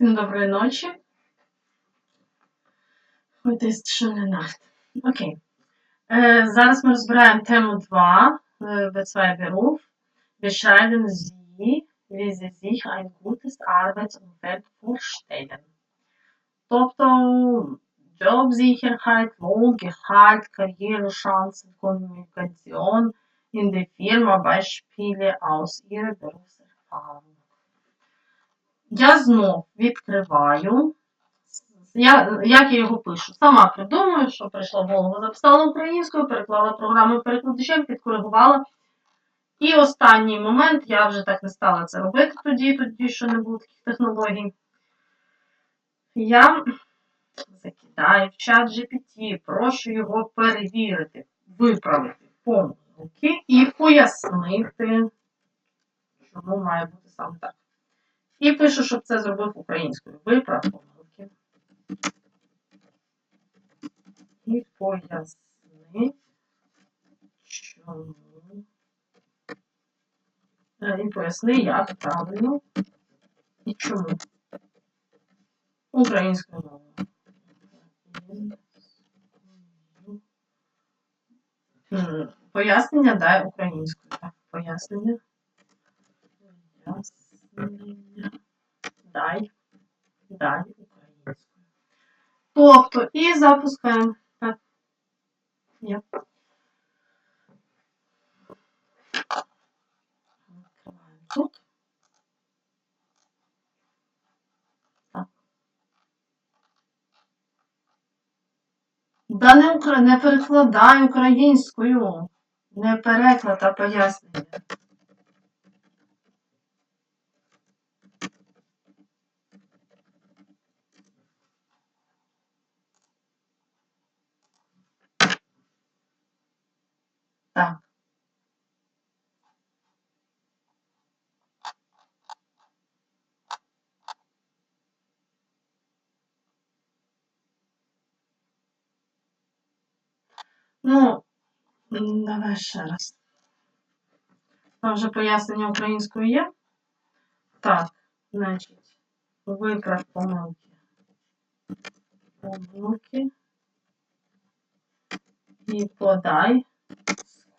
Всім доброї ночі. Heute ist schöne Nacht. Окей. Е, зараз ми розбираємо тему 2 е, B2 Beruf. Beschreiben Sie, wie Sie sich ein gutes Arbeitsumfeld vorstellen. Тобто Jobsicherheit, Lohn, Gehalt, Karrierechancen, Kommunikation in der Firma, Beispiele aus Ihrer Berufserfahrung. Я знов відкриваю. Я, як я його пишу? Сама придумаю, що прийшло в голову, записала українською, переклала програму перекладачем, підкоригувала. І останній момент, я вже так не стала це робити тоді, тоді що не було таких технологій. Я закидаю в чат GPT, прошу його перевірити, виправити помилки і пояснити, чому має бути саме так. І пишу, щоб це зробив українською. Виправ помилки. І поясни, чому. Е, І поясни, як правильно і чому. Українською мовою. Пояснення дай українською. Так, пояснення. Пояснення. Дай українською. Тобто, і запускаємо. Так. Відкриваємо тут. Да не, не перекладай українською. Не переклад, а пояснення. Так. Ну, давай ще раз. Там вже пояснення українською є. Так, значить, виправ помилки. Помилки. І подай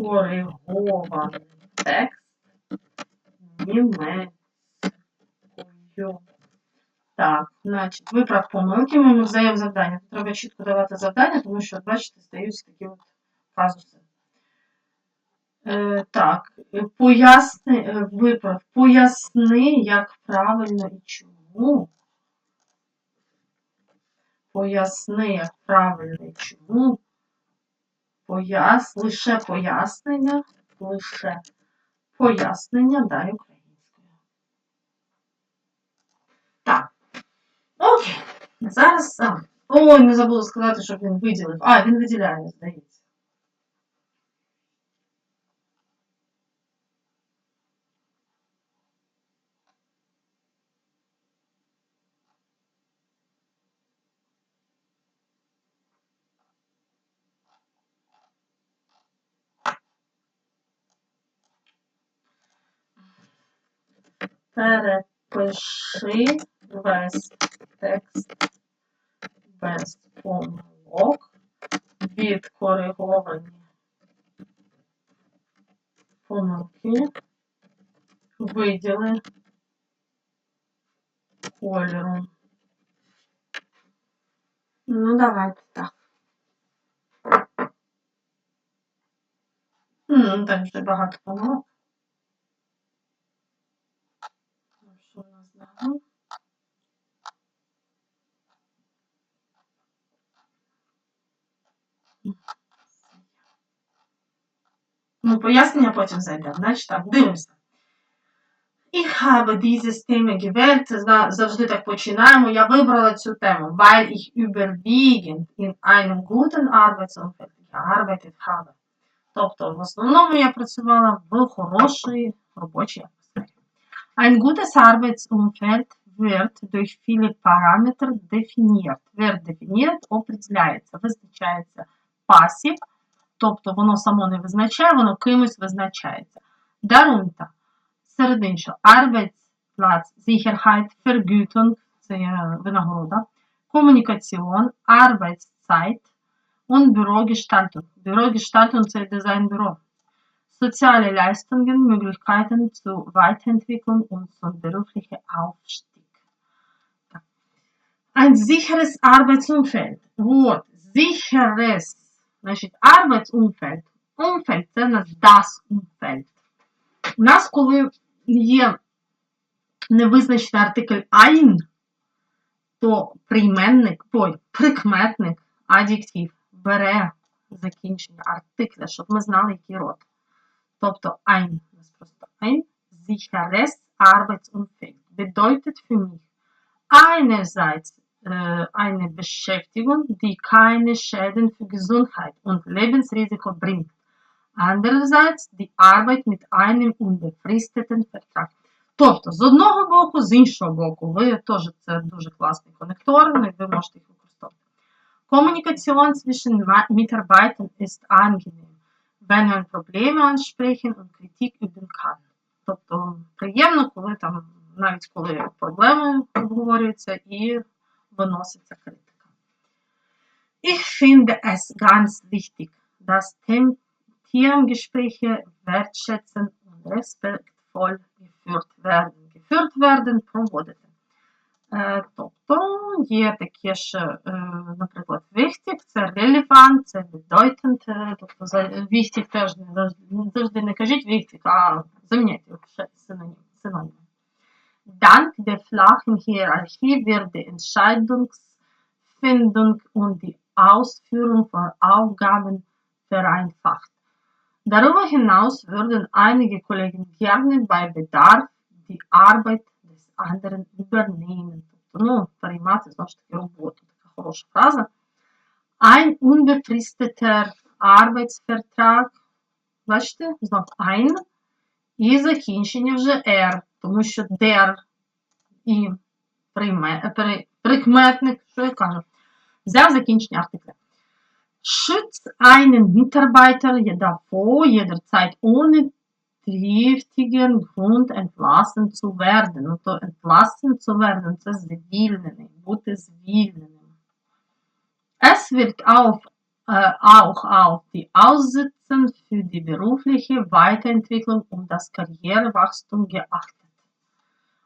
скоригований текст німецькою. Так, значить, виправ помилки, ми йому задаємо завдання. Треба чітко давати завдання, тому що, бачите, стаються такі от казуси. Е, так, поясни, е, виправ, поясни, як правильно і чому. Поясни, як правильно і чому. Пояс, лише пояснення, лише пояснення дай українською. Так. Окей. Зараз. сам. ой, не забула сказати, щоб він виділив. А, він виділяє, здається. Перепиши весь текст без помилок, відкориговані помилки, виділи кольором. Ну, давайте так. М, Так вже багато помилок. Що Ну, пояснення потім зайде. Значить так, дивимося. Ich habe dieses Thema gewählt. Завжди так починаємо. Я вибрала цю тему, weil ich überwiegend in einem guten Arbeitsumfeld gearbeitet habe. Тобто, в основному я працювала в хорошій робочій. Ein gutes Arbeitsumfeld wird durch viele Parameter definiert. Wird definiert определяється, визначається пасів, тобто воно само не визначає, воно кимось визначається. Darunter, серед іншого, Arbeitsplatz, Sicherheit, Vergütung, це винагорода. Комунікаціон, Arbeitszeit und Bürogestaltung. Bürogestaltung – це дизайн-бюро. Soziale Leistungen, Möglichkeiten zur Weiterentwicklung und zum beruflichen Aufstieg. Так. Ein sicheres Arbeitsumfeld. Вот, sicheres. Значить, Arbeitsumfeld. Umfeld – це в нас das Umfeld. У нас, коли є невизначений артикль ein, то прийменник, ой, прикметник, адjектив бере закінчення артикля, щоб ми знали, який род. Тобто ein, у нас просто ein, sicheres Arbeitsumfeld bedeutet für mich einerseits äh, eine Beschäftigung, die keine Schäden für Gesundheit und Lebensrisiko bringt. Andererseits die Arbeit mit einem unbefristeten Vertrag. Тобто, з одного боку, з іншого боку, ви теж це дуже класний конектор, і ви можете їх використовувати. Kommunikation zwischen Mitarbeitern ist angenehm, wenn man Probleme ansprechen und Kritik üben kann. Тобто, приємно, коли там, навіть коли проблеми обговорюються і виноситься критика. Ich finde es ganz wichtig, dass Teamgespräche wertschätzen und respektvoll geführt werden. Geführt werden, проводити. Е, тобто є таке ж, е, наприклад, wichtig, це relevant, це bedeutend, е, тобто за wichtig теж не завжди, не завжди не кажіть wichtig, а замініть його ще синонім. синонім. Dank der flachen Hierarchie wird die Entscheidungsfindung und die Ausführung von Aufgaben vereinfacht. Darüber hinaus würden einige Kollegen gerne bei Bedarf die Arbeit anderen übernehmen. Тобто, ну, переймати знову ж таки роботу. Така хороша фраза. Ein unbefristeter Arbeitsvertrag. Бачите, знов ein. І закінчення вже R, тому що der і прийме, при, прикметник, що я кажу, взяв закінчення артикля. Schützt einen Mitarbeiter davor, jederzeit ohne triftigen Grund entlassen zu werden. Ну, то entlassen zu werden – це звільнений, бути звільненим. Es wird auf, äh, auch auf die Aussichten für die berufliche Weiterentwicklung und das Karrierewachstum geachtet.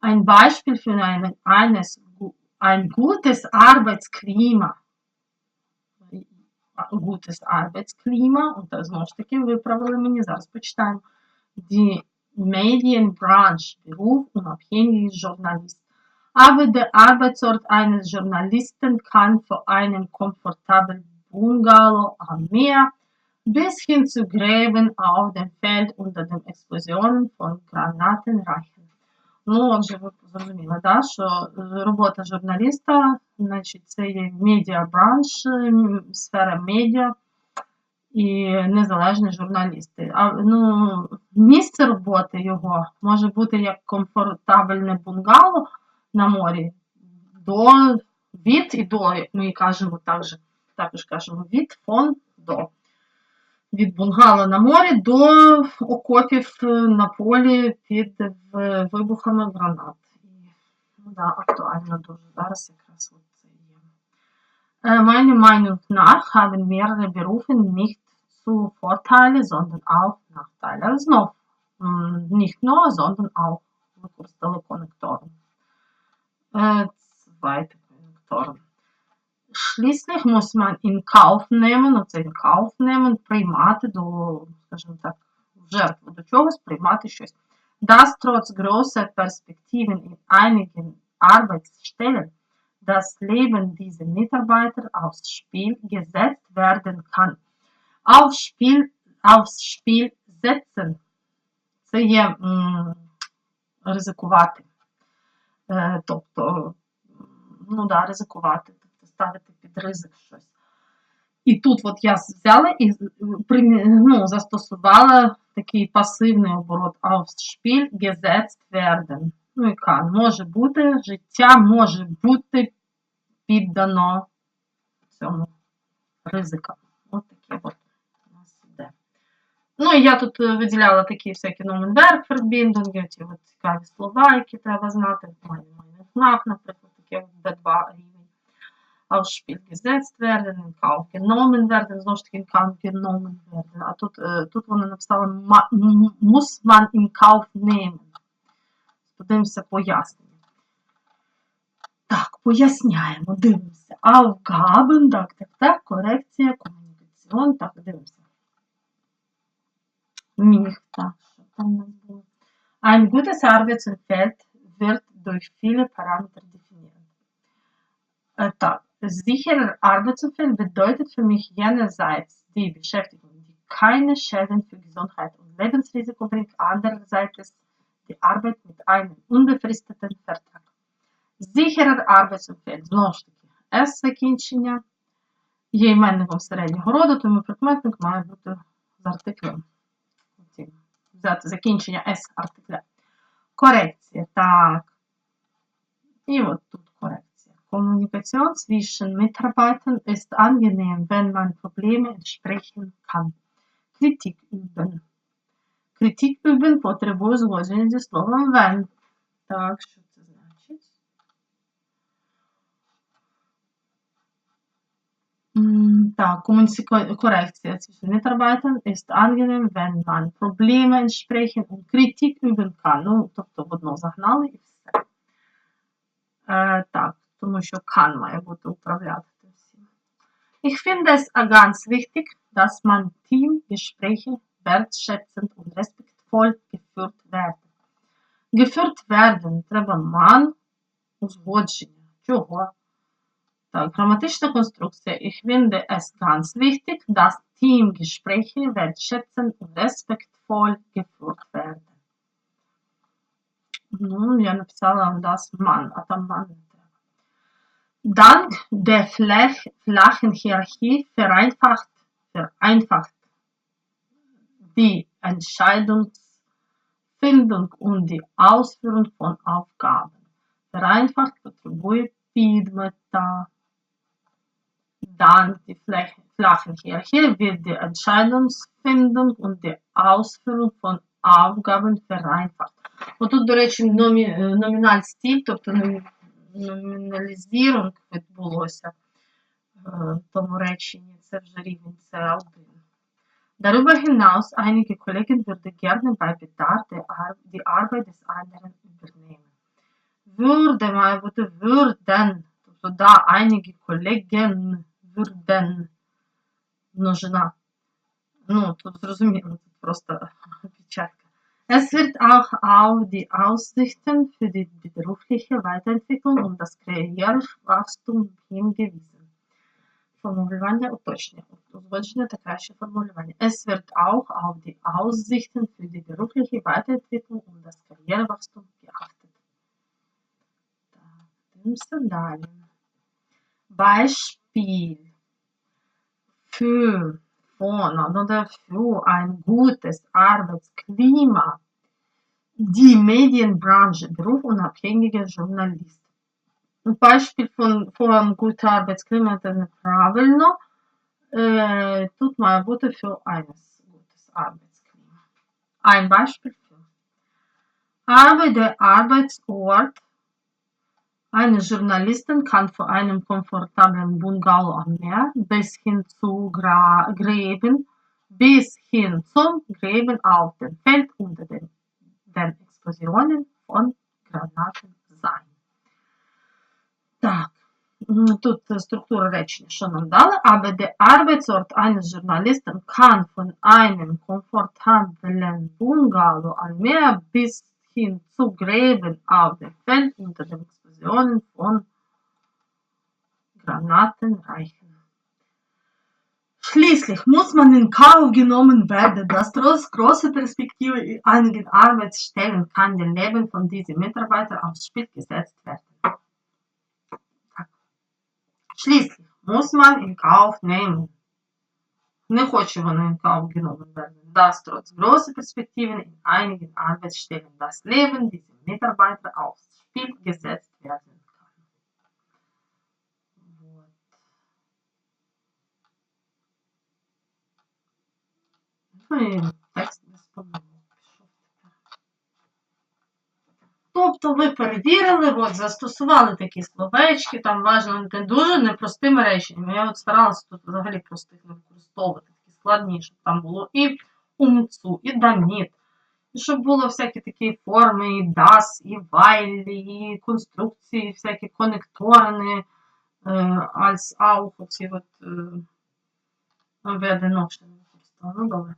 Ein Beispiel für eine, eines, ein gutes Arbeitsklima gutes Arbeitsklima, und das знову ж таки виправили мені, зараз почитаємо. Die Medienbranche, Beruf unabhängiger Journalist. Aber der Arbeitsort eines Journalisten kann von einem komfortablen Bungalow am Meer bis hin zu Gräben auf dem Feld unter den Explosionen von Granaten reichen. Ну, отже, ви зрозуміли, да, що робота журналіста, значить, це є медіабранш, сфера медіа і незалежні журналісти. А ну, місце роботи його може бути як комфортабельне бунгало на морі, до від і до, як ми кажемо також, також кажемо, від фон до від бунгало на морі до окопів на полі під вибухами гранат. Ну, да, актуально дуже зараз якраз це є. Meiner Meinung nach haben mehrere Berufe nicht zu Vorteile, sondern auch Nachteile. Also знов, nicht nur, sondern auch використали конектором. Zweite Konnektoren. Schließlich muss man in Kauf nehmen, оце in Kauf nehmen, приймати до, скажімо так, в жертву до чогось, приймати щось. Das trotz großer Perspektiven in einigen Arbeitsstellen das Leben dieser Mitarbeiter aufs Spiel gesetzt werden kann. Aufs Spiel, aufs Spiel setzen. Це є м, ризикувати. Е, тобто, ну да, ризикувати ставити під ризик щось. І тут от я взяла і ну, застосувала такий пасивний оборот Aufspiel gesetzt werden. Ну, яка може бути, життя може бути піддано цьому ризикам. Ось таке от. Ну, і я тут виділяла такі всякі Nomenwerk, Verbindungen, ці от цікаві слова, які треба знати. Знак, наприклад, тільки B2 рівень. Gesetzt werden, in Kauf знову ж таки genommen werden. А тут, е, тут вони написали «ма- м- muss man in nehmen. Подивимося пояснення. Так, поясняємо, дивимося. Aufgaben, так, так, так, корекція, комунікаціон, так, дивимося. Міг, так, що там у нас було? Ein gutes Arbeitsumfeld wird durch viele Parameter definiert. Äh, так, sicherer Arbeitsumfeld bedeutet für mich jenerseits die Beschäftigung, die keine Schäden für Gesundheit und Lebensrisiko bringt, andererseits die Arbeit mit einem unbefristeten Vertrag. Sicherer Arbeitsumfeld, знову ж таки, S закінчення є іменником середнього роду, тому прикметник має бути з артиклем. Взяти закінчення S артикля. Корекція, так. І от тут корекція. Kommunikation Mitarbeitern ist angenehm, wenn man Probleme entsprechen kann. Kritik üben. Kritik üben потребує узгодження зі словом wenn. Так, що М, Так, Kommunika- Korrektion zwischen Mitarbeitern ist angenehm, wenn man Probleme entsprechen und Kritik üben kann. Ну, тобто в одно загнали і все. Е, так, тому що kann має бути управляти тим всім. Ich finde es ganz wichtig, dass man Teamgespräche wertschätzend und respektvoll geführt werden. Geführt werden треба man, узгодження. Чого? Так, граматична конструкція. Ich finde es ganz wichtig, dass Teamgespräche wertschätzend und respektvoll geführt werden. Ну, я написала das man, а там man не треба. Dank der flach, flachen Hierarchie vereinfacht, vereinfacht die Entscheidungsfindung und die Ausführung von Aufgaben. Vereinfacht потребує підмета. Dank die flach- flachen Hierarchie wird die Entscheidungsfindung und die Ausführung von Aufgaben vereinfacht. Отут, до речі, номі, е, номіналь стіль, тобто номі- номіналізірунг відбулося е, в тому реченні. Це вже рівень С1. Darüber hinaus, einige Kollegen würden gerne bei Bedarf die, Ar die Arbeit des anderen übernehmen. Würde має бути würden, тобто да, einige Kollegen würden множина. Ну, тут зрозуміло, тут просто печатка. Es wird auch auf die Aussichten für die berufliche Weiterentwicklung und das Karrierewachstum hingewiesen. Формулювання уточнення. Узгодження та краще формулювання. Es wird auch auf die Aussichten für die berufliche Weiterentwicklung und das Karrierewachstum geachtet. Так, дивимося далі. Beispiel viel für, von oder für ein gutes Arbeitsklima. Die Medienbranche, Beruf unabhängiger Journalist. Ein Beispiel von, von guter Arbeitsklima, dann Ravelno, äh, tut meine Butter für ein gutes Arbeitsklima. Ein Beispiel für. Aber der Arbeitsort eines Journalisten kann von einem komfortablen Bungalow am Meer bis hin zu Gra Gräben, bis hin zum Gräben auf dem Feld unter den, den Explosionen von Granaten sein. Так, м, тут е, структура речення, що нам дали, aber der Arbeitsort eines Journalisten kann von einem komfortablen Bungalow am Meer bis hin zu Gräben auf dem Feld unter den Explosionen von Granaten reichen. Schließlich muss man in Kauf genommen werden, dass trotz großer Perspektive in einigen Arbeitsstellen kann das Leben von diesen Mitarbeitern aufs Spiel gesetzt werden. Schließlich muss man in Kauf nehmen. Не хоче вона in Kauf genommen werden, dass trotz großer Perspektiven in einigen Arbeitsstellen das Leben dieser Mitarbeiter aufs Spiel gesetzt werden kann. Вот. Ну і тобто ви перевірили, от, застосували такі словечки, там важливо не дуже непростими реченнями. Я от старалася тут взагалі простих не використовувати, такі складні, щоб там було і умцу, і даміт. Щоб було всякі такі форми, і das, і while, і конструкції, всякі конекторни, е, als auch, оці от е, використовувала. Ну, добре.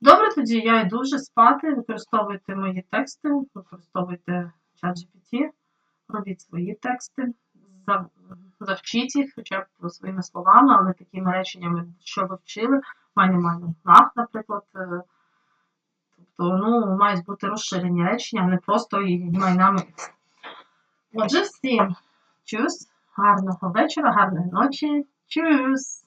Добре, тоді я йду вже спати, використовуйте мої тексти, використовуйте ChatGPT, робіть свої тексти, завчіть їх хоча б своїми словами, але такими реченнями, що ви вчили, мані мані нах, наприклад. Тобто, ну, мають бути розширені речення, а не просто і майнами. Отже, всім чус, гарного вечора, гарної ночі. Чус!